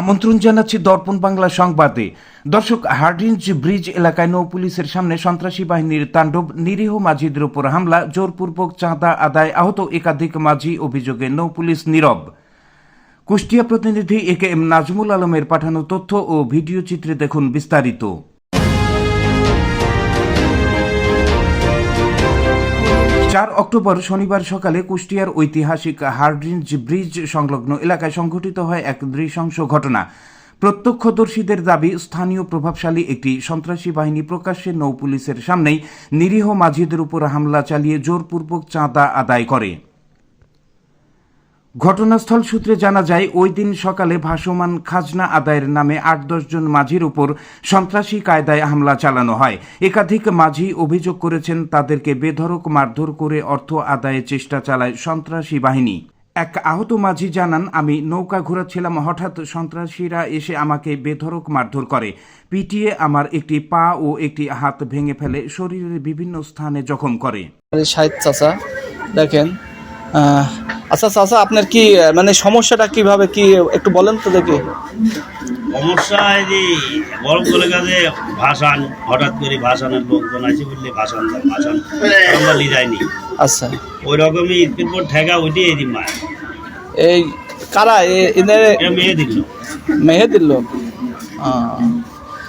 আমন্ত্রণ জানাচ্ছি দর্পণ বাংলা সংবাদে। দর্শক, হার্ডিঞ্জ ব্রিজ এলাকায় নৌ পুলিশের সামনে সন্ত্রাসী বাহিনীর তাণ্ডব, নিরীহ মাঝিদের উপর হামলা, জোরপূর্বক চাঁদা আদায়, আহত একাধিক মাঝি অভিযোগে নৌ পুলিশ নীরব। কুষ্টিয়া প্রতিনিধি এ কে এম নাজমুল আলমের পাঠানো তথ্য ও ভিডিও চিত্রে দেখুন বিস্তারিত। চার অক্টোবর শনিবার সকালে কুষ্টিয়ার ঐতিহাসিক হার্ডিঞ্জ ব্রিজ সংলগ্ন এলাকায় সংঘটিত হয় এক নৃশংস ঘটনা। প্রত্যক্ষদর্শীদের দাবি, স্থানীয় প্রভাবশালী একটি সন্ত্রাসী বাহিনী প্রকাশ্যে নৌ পুলিশের সামনেই নিরীহ মাঝিদের উপর হামলা চালিয়ে জোরপূর্বক চাঁদা আদায় করে। ঘটনাস্থল সূত্রে জানা যায়, ওই দিন সকালে ভাসমান খাজনা আদায়ের নামে আট জন মাঝির উপর সন্ত্রাসী কায়দায় হামলা চালানো হয়। একাধিক মাঝি অভিযোগ করেছেন, তাদেরকে বেধড়ক মারধর করে অর্থ আদায়ের চেষ্টা চালায় সন্ত্রাসী বাহিনী। এক আহত মাঝি জানান, আমি নৌকা ঘোরাচ্ছিলাম, হঠাৎ সন্ত্রাসীরা এসে আমাকে বেধড়ক মারধর করে। পিটিয়ে আমার একটি পা ও একটি হাত ভেঙে ফেলে, শরীরের বিভিন্ন স্থানে জখম করে। চাচা, দেখেন আহ, আচ্ছা চাচা আপনার কি মানে সমস্যাটা কীভাবে কি একটু বলেন তো দেখি। সমস্যা এই যে বড় করে কাজে ভাসান হঠাৎ করে ভাসানের লোকজন আছে বললে ভাসান ভাসান আমরা নিয়ে যাইনি। আচ্ছা। ওই রকমই ঈদের পর ঠেকা ওইটি এই দিন মায় এই কারা এদের মেয়ে দিল মেহেদির লোক?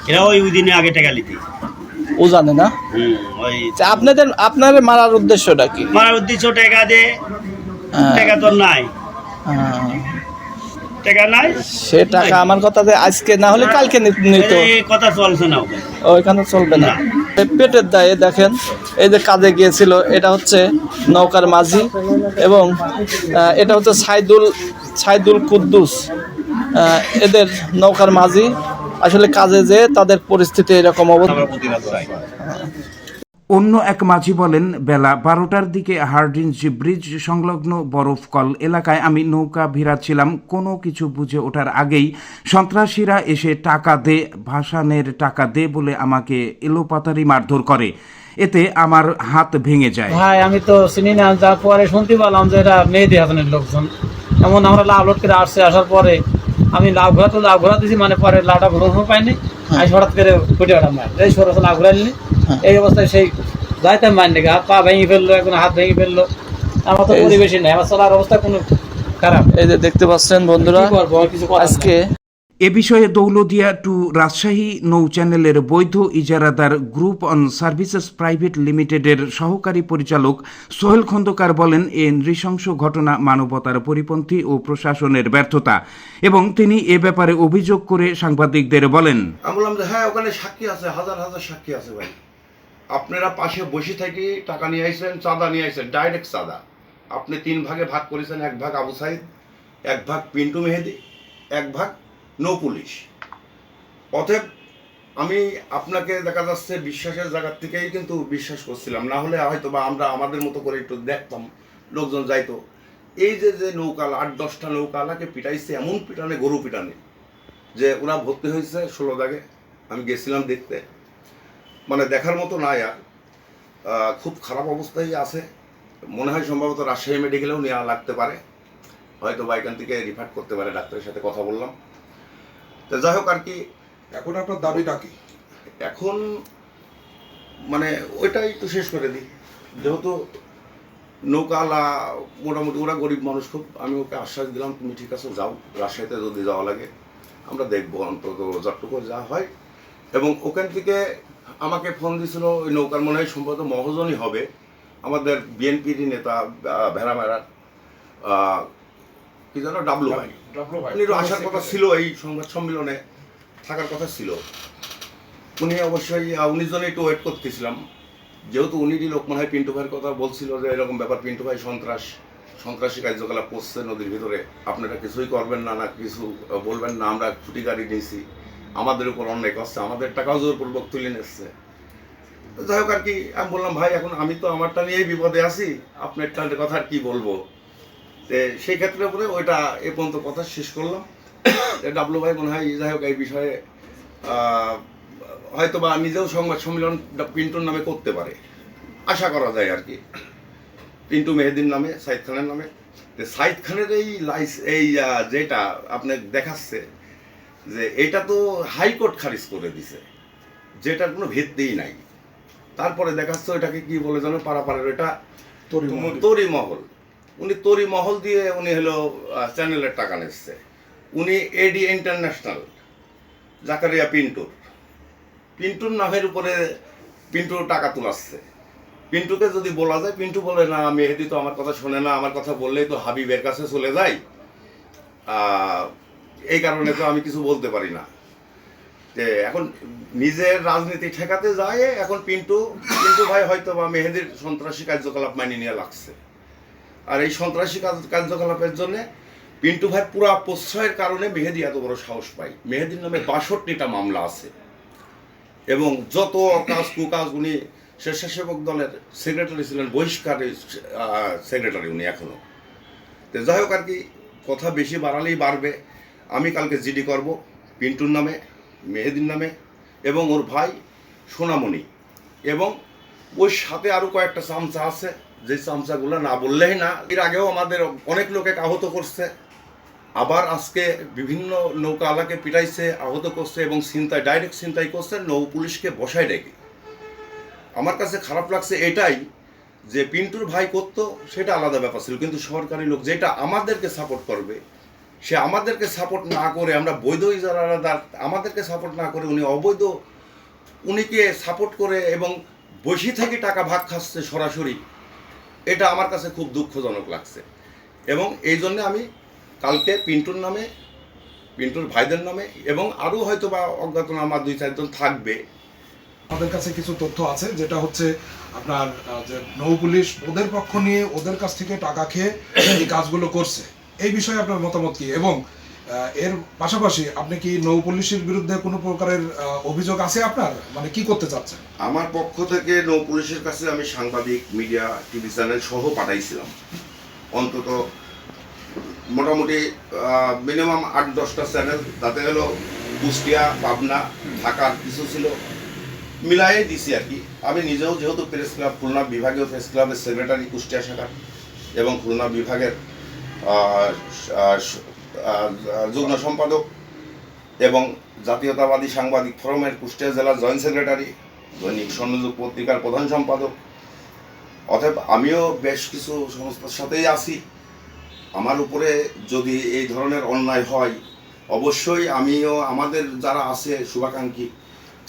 এরা ওই ওই দিনে আগে টেকা লিতে ও জানে না আপনাদের আপনাদের মারার উদ্দেশ্যটা কি? মার উদ্দেশ্য টেকা দে। টেকা তো নাই। টেকা নাই? সে টাকা আমার কথাতে আজকে না হলে কালকে নিত। কথা চলছে না ওইখানে চলবে না। পেটের দায়ে দেখেন এই যে কাজে গিয়েছিল এটা হচ্ছে নৌকার মাঝি এবং এটা হচ্ছে সাইদুল সাইদুল কুদ্দুস। এদের নৌকার মাঝি আসলে কাজে যে তাদের পরিস্থিতি এরকম অবস্থা। অন্য এক মাঝি বলেন বেলা বারোটার দিকে হার্ডিঞ্জ ব্রিজ সংলগ্ন বরফকল এলাকায় আমি নৌকা ভিড়াচ্ছিলাম। কোনো কিছু বুঝে ওঠার আগেই সন্ত্রাসীরা এসে টাকা দে ভাসানের টাকা দে বলে আমাকে এলোপাতারি মারধর করে। এতে আমার হাত ভেঙে যায়। ভাই আমি তো চিনি না যার পরে শুনতে পেলাম যে এটা মেহেদি হাসানের লোকজন। এমন আমরা লাভ লোড করে আসছে আসার পরে আমি লাভ ঘোরা তো লাভ ঘোরা দিছি মানে পরে লাভটা ঘুরো পাইনি। আমি হঠাৎ করে ফুটে ওটা মার এই সরস লাভ ঘুরাইনি এই অবস্থায় সেই যাইতে মার নাকি হাত পা ভেঙে ফেলল এখন হাত ভেঙে ফেলল। আমার তো পরিবেশই নাই আমার চলার অবস্থা কোনো খারাপ। এই যে দেখতে পাচ্ছেন বন্ধুরা আজকে। এ বিষয়ে দৌলদিয়া টু রাজশাহী নৌ চ্যানেলের বৈধ ইজারাদার গ্রুপ অন সার্ভিসেস প্রাইভেট লিমিটেডের সহকারী পরিচালক সোহেল খন্দকার বলেন, এ নৃশংস ঘটনা মানবতার পরিপন্থী ও প্রশাসনের ব্যর্থতা এবং তিনি এ ব্যাপারে অভিযোগ করে সাংবাদিকদের বলেন বললাম যে হ্যাঁ ওখানে সাক্ষী আছে, হাজার হাজার সাক্ষী আছে ভাই। আপনারা পাশে বসে থাকি টাকা নিয়ে আইছেন, চাঁদা নিয়ে আইছেন ডাইরেক্ট চাঁদা। আপনি তিন ভাগে ভাগ করেছেন, এক ভাগ আবু সাইদ, এক ভাগ পিন্টু মেহেদি, এক ভাগ নৌ পুলিশ অতএব আমি আপনাকে দেখা যাচ্ছে বিশ্বাসের জায়গার থেকেই কিন্তু বিশ্বাস করছিলাম। না হলে হয়তো বা আমরা আমাদের মতো করে একটু দেখতাম, লোকজন যাইতো। এই যে যে নৌকাল, আট, দশটা নৌকালাকে পিটাইছে, এমন পিটানে, গরু পিটানে, যে ওরা ভর্তি হয়েছে ষোলো দাগে। আমি গেছিলাম দেখতে। মানে দেখার মতো নাই আর। খুব খারাপ অবস্থায় আছে। মনে হয় সম্ভবত রাজশাহী মেডিকেলেও নেওয়া লাগতে পারে। হয়তো বা এখান থেকে রিফার করতে পারে, ডাক্তারের সাথে কথা বললাম। তো যাই হোক আর কি এখন আপনার দাবিটা কি? এখন মানে ওইটাই একটু শেষ করে দিই। যেহেতু নৌকালা মোটামুটি ওরা গরিব মানুষ খুব আমি ওকে আশ্বাস দিলাম তুমি ঠিক আছে যাও রাজশাহীতে যদি যাওয়া লাগে আমরা দেখব অন্তত যতটুকু যা হয়। এবং ওখান থেকে আমাকে ফোন দিছিল ওই নৌকার মনে হয় সম্ভবত মহাজনই হবে। আমাদের বিএনপির নেতা ভেড়া ভেড়ার কি যেন ডাবলু ভাই ডাবলু ভাই উনি আসার কথা ছিল এই সংবাদ সম্মেলনে থাকার কথা ছিল। উনি অবশ্যই উনি জন্য একটু ওয়েট করতেছিলাম। যেহেতু উনিরই লোক মনে হয় পিন্টু ভাইয়ের কথা বলছিল যে এরকম ব্যাপার পিন্টু ভাই সন্ত্রাস সন্ত্রাসী কার্যকলাপ করছে নদীর ভিতরে আপনারা কিছুই করবেন না না কিছু বলবেন না আমরা ছুটি গাড়ি নিয়েছি। আমাদের উপর অন্যায় করছে আমাদের টাকাও জোরপূর্বক তুলে নিচ্ছে। যাই হোক আর কি আমি বললাম ভাই এখন আমি তো আমারটা নিয়েই বিপদে আছি আপনারটার কথা আর কি বলব? সেই ক্ষেত্রে পরে ওইটা এ পর্যন্ত কথা শেষ করলাম। ডাবলু ভাই মনে হয় যাই হোক এই বিষয়ে হয়তো বা নিজেও সংবাদ সম্মেলন পিন্টুর নামে করতে পারে। আশা করা যায় আর কি। পিন্টু মেহেদির নামে সাইদ খানের নামে। সাইদ খানের এই লাইস এই যেটা আপনি দেখাচ্ছে যে এটা তো হাইকোর্ট খারিজ করে দিছে। যেটার কোনো ভিত্তিই নাই। তারপরে দেখাচ্ছে এটাকে কি বলে জানো পাড়াপাড়ের এটা তরিমহল। তরি মহল উনি তরি মহল দিয়ে উনি হলো চ্যানেলের টাকা নিচ্ছে। উনি এডি ইন্টারন্যাশনাল জাকারিয়া পিন্টুর। পিন্টুর নামের উপরে পিন্টু টাকা তুলাচ্ছে। পিন্টুকে যদি বলা যায় পিন্টু বলে না মেহেদি তো আমার কথা শোনে না আমার কথা বললেই তো হাবিবের কাছে চলে আহ, এই কারণে তো আমি কিছু বলতে পারি না। যে এখন নিজের রাজনীতি ঠেকাতে যায় এখন পিন্টু পিন্টু ভাই হয়তো বা মেহেদির সন্ত্রাসী কার্যকলাপ মানিয়ে নিয়ে লাগছে। আর এই সন্ত্রাসী কার্যকলাপের জন্য পিন্টু ভাই পুরা প্রশ্রয়ের কারণে মেহেদি এত বড় সাহস পাই মেহেদির নামে বাষট্টিটা মামলা আছে। এবং যত কাজ, কুকাজ উনি স্বেচ্ছাসেবক দলের সেক্রেটারি ছিলেন, বহিষ্কার সেক্রেটারি উনি এখনও। তো যাই হোক আর কি, কথা বেশি বাড়ালেই বাড়বে। আমি কালকে জিডি করব পিন্টুর নামে, মেহেদির নামে এবং ওর ভাই সোনামণি। এবং ওই সাথে আরও কয়েকটা চামচা আছে। যে চামচাগুলো না বললেই না। এর আগেও আমাদের অনেক লোকে আহত করছে। আবার আজকে বিভিন্ন নৌকা আলাকে পিটাইছে, আহত করছে এবং চিন্তায় ডাইরেক্ট চিন্তাই করছে, নৌ পুলিশকে বসায় রেখে। আমার কাছে খারাপ লাগছে এটাই যে পিন্টুর ভাই করতো, সেটা আলাদা ব্যাপার ছিল। কিন্তু সরকারি লোক যেটা আমাদেরকে সাপোর্ট করবে, সে আমাদেরকে সাপোর্ট না করে আমরা বৈধ ইজারাদার আমাদেরকে সাপোর্ট না করে উনি অবৈধ, উনিকে সাপোর্ট করে এবং বসে থেকে টাকা ভাগ খাচ্ছে সরাসরি। এটা আমার কাছে খুব দুঃখজনক লাগছে। এবং এই জন্যে আমি কালকে পিন্টুর নামে, পিন্টুর ভাইদের নামে এবং আরও হয়তো বা অজ্ঞাতনামা দুই চারজন থাকবে। আমাদের কাছে কিছু তথ্য আছে, যেটা হচ্ছে আপনার যে নৌ পুলিশ ওদের পক্ষ নিয়ে ওদের কাছ থেকে টাকা খেয়ে এই কাজগুলো করছে। এই বিষয়ে আপনার মতামত কি? এবং এর পাশাপাশি আপনি কি নৌ পুলিশের বিরুদ্ধে কোনো প্রকারের অভিযোগ আছে আপনার? মানে কি করতে চাচ্ছেন? আমার পক্ষ থেকে নৌ পুলিশের কাছে আমি সাংবাদিক, মিডিয়া, টিভি চ্যানেল সহ পাঠাইছিলাম। অন্তত মোটামুটি মিনিমাম আট দশটা চ্যানেল। তাতে হলো কুষ্টিয়া, পাবনা ঢাকার কিছু ছিল। মিলাই দিছি আর কি। আমি নিজেও যেহেতু প্রেস ক্লাব, খুলনা বিভাগীয় প্রেস ক্লাবের সেক্রেটারি কুষ্টিয়া শাখার এবং খুলনা বিভাগের যুগ্ম সম্পাদক এবং জাতীয়তাবাদী সাংবাদিক ফোরামের কুষ্টিয়া জেলার জয়েন্ট সেক্রেটারি, দৈনিক স্বর্ণযুগ পত্রিকার প্রধান সম্পাদক। অতএব আমিও বেশ কিছু সংস্থার সাথেই আছি। আমার উপরে যদি এই ধরনের অন্যায় হয়, অবশ্যই আমিও আমাদের যারা আছে শুভাকাঙ্ক্ষী,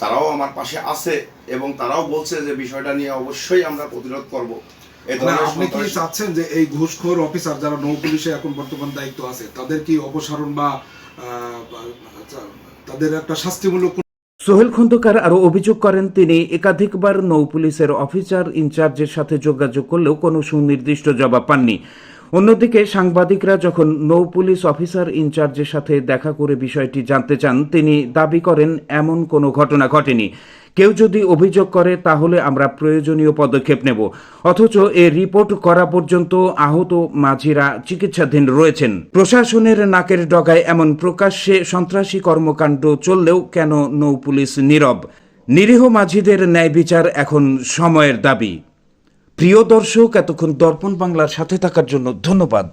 তারাও আমার পাশে আছে এবং তারাও বলছে যে বিষয়টা নিয়ে অবশ্যই আমরা প্রতিরোধ করব। আপনি কি চাচ্ছেন যে এই ঘুষখোর অফিসার যারা নৌ পুলিশে এখন বর্তমান দায়িত্ব আছে তাদের কি অপসারণ বা তাদের একটা শাস্তিমূলক সোহেল খন্দকার আরও অভিযোগ করেন তিনি একাধিকবার নৌ পুলিশের অফিসার ইনচার্জের সাথে যোগাযোগ করলেও কোনো সুনির্দিষ্ট জবাব পাননি। অন্যদিকে সাংবাদিকরা যখন নৌ পুলিশ অফিসার ইনচার্জের সাথে দেখা করে বিষয়টি জানতে চান তিনি দাবি করেন এমন কোনো ঘটনা ঘটেনি। কেউ যদি অভিযোগ করে, তাহলে আমরা প্রয়োজনীয় পদক্ষেপ নেব। অথচ এ রিপোর্ট করা পর্যন্ত আহত মাঝিরা চিকিৎসাধীন রয়েছেন। প্রশাসনের নাকের ডগায় এমন প্রকাশ্যে সন্ত্রাসী কর্মকাণ্ড চললেও কেন নৌ পুলিশ নীরব? নিরীহ মাঝিদের ন্যায় বিচার এখন সময়ের দাবি। প্রিয় দর্শক, এতক্ষণ দর্পণ বাংলার সাথে থাকার জন্য ধন্যবাদ।